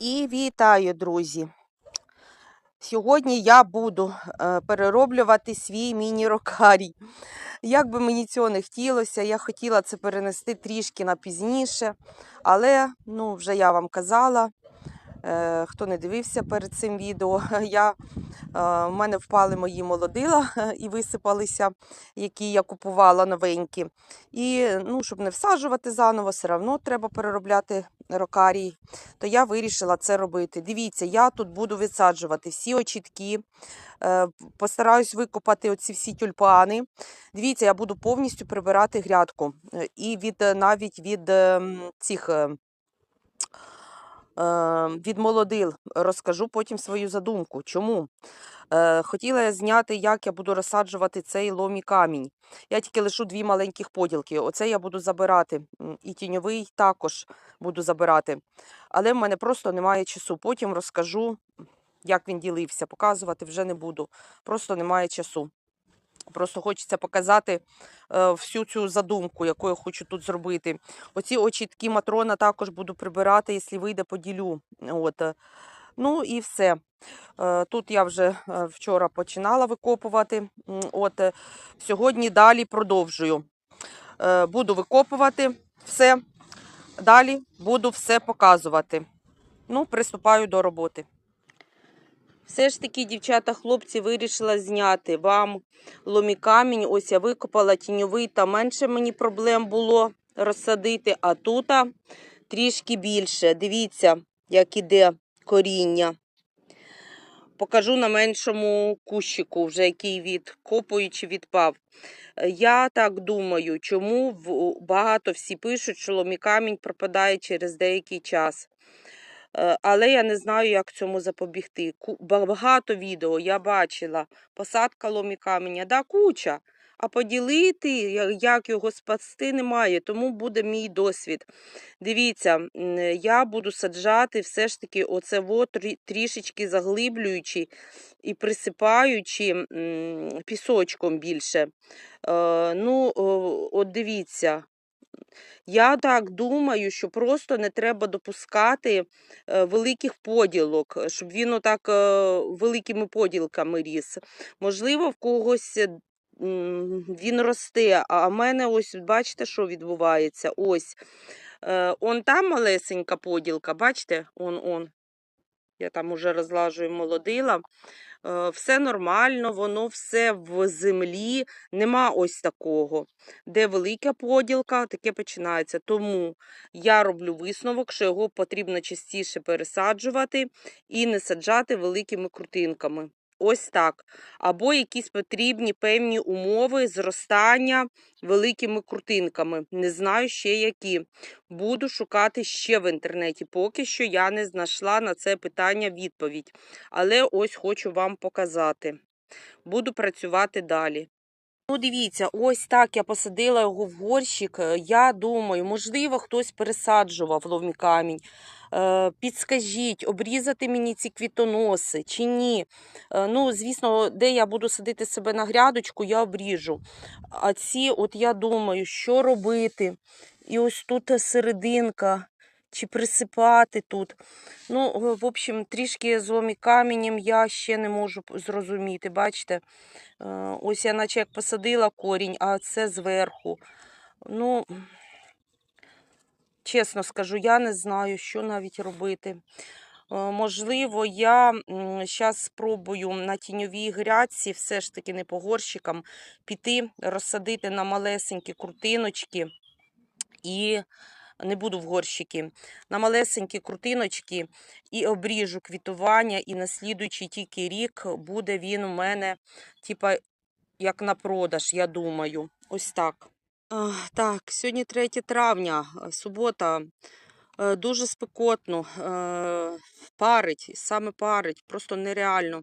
І вітаю, друзі! Сьогодні я буду е, перероблювати свій міні-рокарій. Як би мені цього не хотілося, я хотіла це перенести трішки на пізніше, але ну, вже я вам казала, хто не дивився перед цим відео, я, е, в мене впали мої молодила і висипалися, які я купувала новенькі. І ну, щоб не всаджувати заново, все одно треба переробляти рокарій то я вирішила це робити. Дивіться, я тут буду висаджувати всі очітки, е, постараюсь викопати оці всі тюльпани. Дивіться, я буду повністю прибирати грядку. Е, І від, е, навіть від ем, цих е, е, від молодил розкажу потім свою задумку. Чому? Е, Хотіла я зняти, як я буду розсаджувати цей ломі камінь. Я тільки лишу дві маленьких поділки. Оце я буду забирати. І тіньовий також буду забирати. Але в мене просто немає часу. Потім розкажу, як він ділився. Показувати вже не буду. Просто немає часу. Просто хочеться показати е, всю цю задумку, яку я хочу тут зробити. Оці очітки матрона також буду прибирати, якщо вийде, поділю. От. е. Ну і все. Е, Тут я вже вчора починала викопувати. От. Сьогодні далі продовжую. Буду викопувати все. Далі буду все показувати. Ну, приступаю до роботи. Все ж таки, дівчата, хлопці, вирішила зняти вам ломікамінь. Ось я викопала тіньовий, та менше мені проблем було розсадити, а тут трішки більше. Дивіться, як іде коріння. Покажу на меншому кущику, вже який відкопуючи відпав. Я так думаю, чому багато всі пишуть, що ломікамінь пропадає через деякий час. Е, Але я не знаю, як цьому запобігти. Багато відео я бачила. Посадка ломікаменя, да, куча. А поділити, як його спасти, немає. Тому буде мій досвід. Дивіться, я буду саджати все ж таки оце во трі- трішечки заглиблюючи і присипаючи пісочком більше. Е, Ну, от дивіться. Я так думаю, що просто не треба допускати е, великих поділок, е, щоб він отак е, великими поділками ріс. Можливо, в когось він росте, а в мене ось бачите, що відбувається. Ось. Он там малесенька поділка, бачите? Он, он. Я там уже розлажую молодила. Е, Все нормально, воно все в землі. Нема ось такого. Де велика поділка, таке починається. Тому я роблю висновок, що його потрібно частіше пересаджувати і не саджати великими крутинками. Ось так. Або якісь потрібні певні умови зростання великими крутинками. Не знаю ще які. Буду шукати ще в інтернеті. Поки що я не знайшла на це питання відповідь. Але ось хочу вам показати. Буду працювати далі. Ну, дивіться, ось так я посадила його в горщик. Е, Я думаю, можливо, хтось пересаджував ловмі камінь. Е, Підскажіть, обрізати мені ці квітоноси чи ні. Е, Ну, звісно, де я буду садити себе на грядочку, я обріжу. А ці, от я думаю, що робити. І ось тут серединка, чи присипати тут. Ну, е, в общем, трішки з ломі каменем я ще не можу зрозуміти. Бачите? Е, Ось я наче як посадила корінь, а це зверху. Ну, чесно скажу, я не знаю, що навіть робити. Е, Можливо, я зараз спробую на тіньовій грядці, все ж таки не по горщикам, піти, розсадити на малесенькі крутиночки і не буду в горщики, на малесенькі крутиночки і обріжу квітування, і на слідуючий тільки рік буде він у мене, типа, як на продаж, я думаю. Ось так. Так, сьогодні 3 травня, субота. Е, Дуже спекотно, е, парить, саме парить, просто нереально.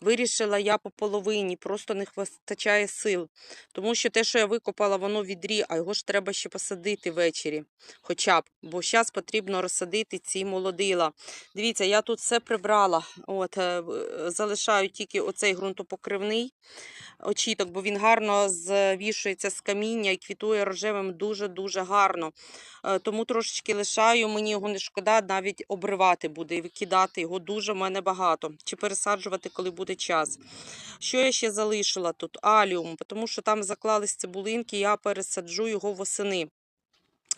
Вирішила я по половині, просто не вистачає сил. Тому що те, що я викопала, воно відрі, а його ж треба ще посадити ввечері. Хоча б, бо зараз потрібно розсадити ці молодила. Дивіться, я тут все прибрала. От, е, залишаю тільки оцей ґрунтопокривний очіток, бо він гарно звішується з каміння і квітує рожевим дуже-дуже гарно. Е, Тому трошечки лишаю, мені його не шкода, навіть обривати буде і викидати його дуже в мене багато. Чи пересаджувати, коли буде час. Що я ще залишила тут? Аліум, тому що там заклались цибулинки, я пересаджу його восени.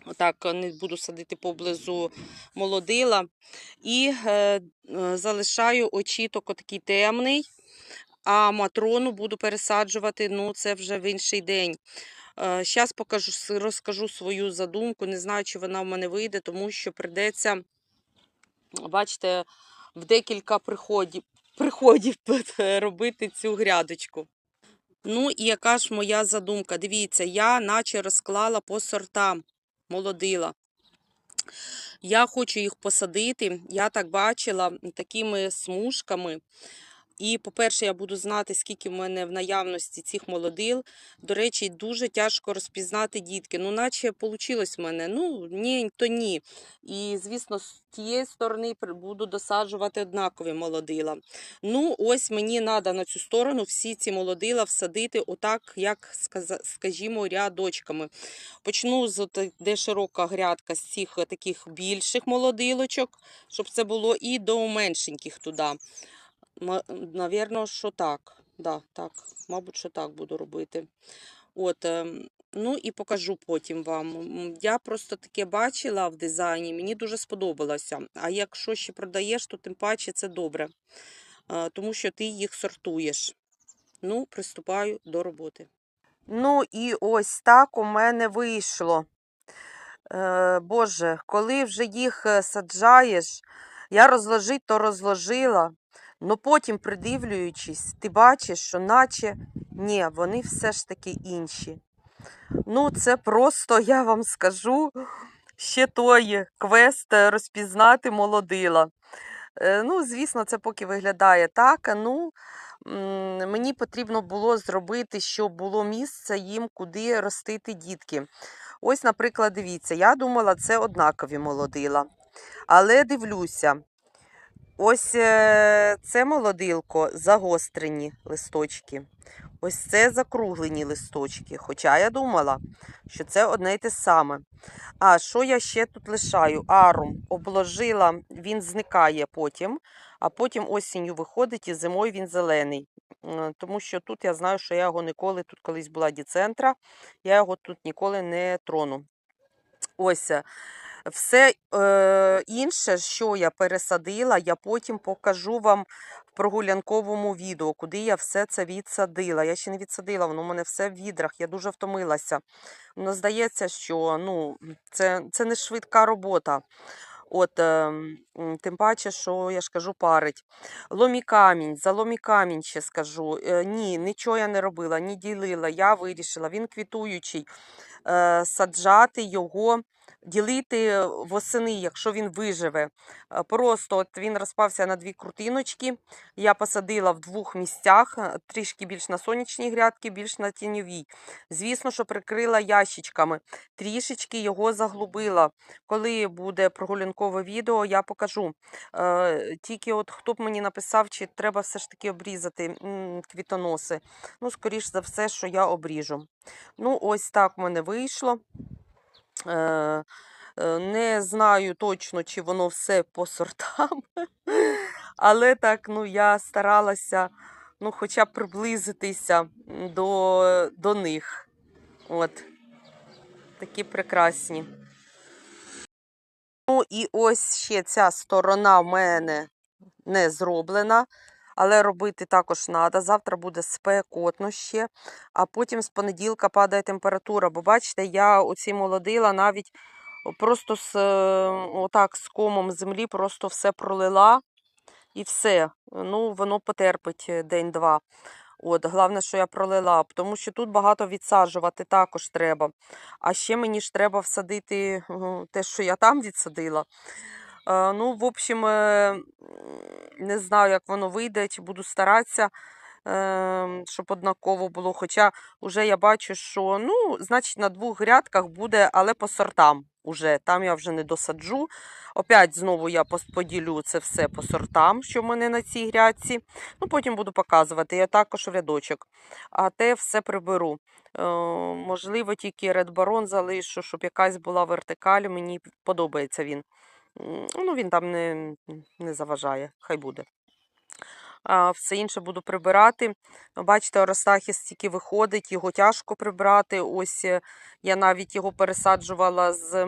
Отак е, не буду садити поблизу молодила. І е, е, залишаю очіток отакий темний, а матрону буду пересаджувати, ну це вже в інший день. Зараз покажу, розкажу свою задумку. Не знаю, чи вона в мене вийде, тому що прийдеться, бачите, в декілька приходів, приходів робити цю грядочку. Ну і яка ж моя задумка? Дивіться, я наче розклала по сортам молодила. Я хочу їх посадити. Я так бачила такими смужками. І, по-перше, я буду знати, скільки в мене в наявності цих молодил. До речі, дуже тяжко розпізнати дітки. Ну, наче вийшло в мене. Ну, ні, то ні. І, звісно, з тієї сторони буду досаджувати однакові молодила. Ну, ось мені треба на цю сторону всі ці молодила всадити, отак, як скажімо, рядочками. Почну з де широка грядка з цих е, таких більших молодилочок, щоб це було, і до меншеньких туди. Навірно, що так. Да, так. Мабуть, що так буду робити. От, ем, ну і покажу потім вам. Я просто таке бачила в дизайні, мені дуже сподобалося. А якщо ще продаєш, то тим паче це добре, е, тому що ти їх сортуєш. Ну, приступаю до роботи. Ну і ось так у мене вийшло. Е, Боже, коли вже їх е, саджаєш, я розложить, то розложила. Ну потім, придивлюючись, ти бачиш, що наче ні, вони все ж таки інші. Ну, це просто, я вам скажу, ще той квест розпізнати молодила. Е, Ну, звісно, це поки виглядає так. Ну, мені потрібно було зробити, щоб було місце їм, куди ростити дітки. Ось, наприклад, дивіться, я думала, це однакові молодила. Але дивлюся, ось е, це молодилко загострені листочки. Ось це закруглені листочки. Хоча я думала, що це одне й те саме. А що я ще тут лишаю? Арум обложила, він зникає потім, а потім осінню виходить і зимою він зелений. Тому що тут я знаю, що я його ніколи, тут колись була діцентра, я його тут ніколи не трону. Ось. Все е, інше, що я пересадила, я потім покажу вам в прогулянковому відео, куди я все це відсадила. Я ще не відсадила, воно у мене все в відрах, я дуже втомилася. Ну, здається, що ну, це, це не швидка робота. От, е, тим паче, що я ж кажу, парить. Ломікамінь, за ломікамінь ще скажу. Е, ні, нічого я не робила, не ділила. Я вирішила, він квітуючий. Е, саджати його, ділити восени, якщо він виживе. Е, Просто от він розпався на дві крутиночки. Я посадила в двох місцях, е, трішки більш на сонячній грядки, більш на тіньовій. Звісно, що прикрила ящичками, трішечки його заглубила. Коли буде прогулянкове відео, я покажу. Е, Тільки от хто б мені написав, чи треба все ж таки обрізати квітоноси. Ну, скоріш за все, що я обріжу. Ну, ось так в мене вийшло. Е, е, Не знаю точно, чи воно все по сортам, але так, ну, я старалася ну, хоча б приблизитися до, до них. От. Такі прекрасні. Ну, і ось ще ця сторона в мене не зроблена, але робити також треба. Завтра буде спекотно ще, а потім з понеділка падає температура. Бо бачите, я оці молодила навіть просто з, отак, з комом землі просто все пролила і все. Ну, воно потерпить е, день-два. От, головне, що я пролила, тому що тут багато відсаджувати також треба. А ще мені ж треба всадити те, що я там відсадила. Е, Ну, в общем, е, не знаю, як воно вийде, чи буду старатися, е, щоб однаково було. Хоча вже я бачу, що ну, значить, на двох грядках буде, але по сортам. Уже. Там я вже не досаджу. Опять знову я поділю це все по сортам, що в мене на цій грядці. Ну, потім буду показувати. Я також в рядочок. А те все приберу. Е, можливо, тільки Red Baron залишу, щоб якась була вертикаль. Мені подобається він. Ну, він там не, не заважає, хай буде. Все інше буду прибирати. Бачите, Оростахіс тільки виходить, його тяжко прибрати. Ось е, я навіть його пересаджувала з, е,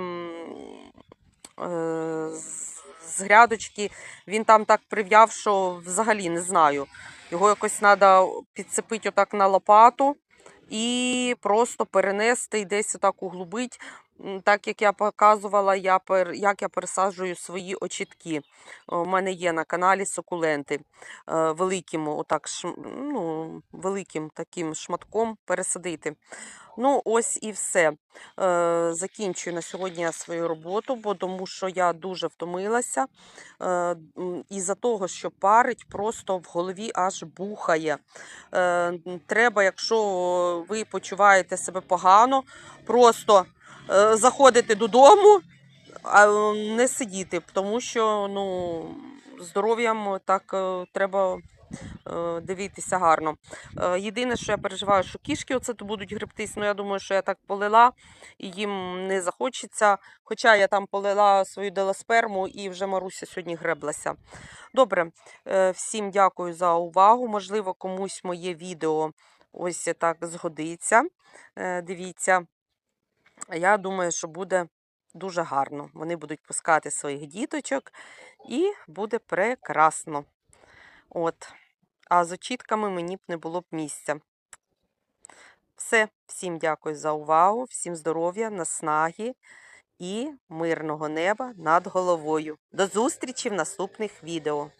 з, з грядочки. Він там так прив'яв, що взагалі не знаю. Його якось треба підцепити отак на лопату і просто перенести і десь отак углубить. Так як я показувала, я як я пересаджую свої очітки. У мене є на каналі сукуленти е, великим, отак, ну, великим таким шматком пересадити. Ну, ось і все. Е, закінчую на сьогодні свою роботу, бо тому що я дуже втомилася. Е, із-за того, що парить, просто в голові аж бухає. Е, треба, якщо ви почуваєте себе погано, просто е, заходити додому, а е, не сидіти, тому що ну, здоров'ям так е, треба е, дивитися гарно. Е, Єдине, що я переживаю, що кішки оце то будуть гребтись, ну я думаю, що я так полила і їм не захочеться. Хоча я там полила свою деласперму і вже Маруся сьогодні греблася. Добре, е, всім дякую за увагу. Можливо, комусь моє відео ось так згодиться. Е, Дивіться. Я думаю, що буде дуже гарно. Вони будуть пускати своїх діточок і буде прекрасно. От. А з очітками мені б не було б місця. Все, всім дякую за увагу, всім здоров'я, наснаги і мирного неба над головою. До зустрічі в наступних відео.